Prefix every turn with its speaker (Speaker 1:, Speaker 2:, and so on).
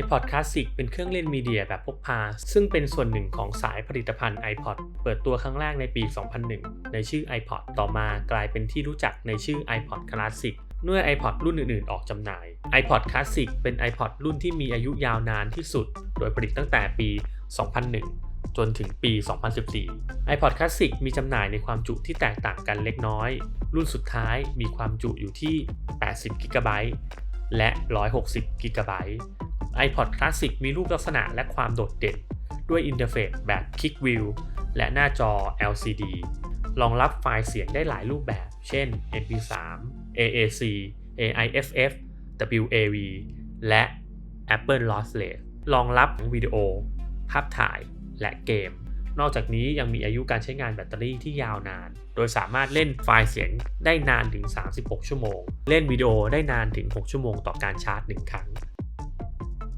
Speaker 1: iPod Classic เป็นเครื่องเล่นมีเดียแบบพกพา ซึ่งเป็นส่วนหนึ่งของสายผลิตภัณฑ์ iPod เปิดตัวครั้งแรกในปี 2001 ในชื่อ iPod ต่อมากลายเป็นที่รู้จักในชื่อ iPod Classic เมื่อ iPod รุ่นอื่นๆ ออกจำหน่าย iPod Classic เป็น iPod รุ่นที่มีอายุยาวนานที่สุด โดยผลิตตั้งแต่ปี 2001 จนถึงปี 2014 iPod Classic มีจำหน่ายในความจุที่แตกต่างกันเล็กน้อย รุ่นสุดท้ายมีความจุอยู่ที่ 80 g b และ 160 g b iPod Classic มีรูปลักษณะและความโดดเด่น ด้วยอินเทอร์เฟซแบบ Kick View และหน้าจอ LCD รองรับไฟล์เสียงได้หลายรูปแบบ เช่น MP3 AAC AIFF WAV และ Apple Lossless รองรับวิดีโอ ภาพถ่าย และเกม นอกจากนี้ยังมีอายุการใช้งานแบตเตอรี่ที่ยาวนาน โดยสามารถเล่นไฟล์เสียงได้นานถึง 36 ชั่วโมง เล่นวิดีโอได้นานถึง 6 ชั่วโมงต่อการชาร์จ 1 ครั้ง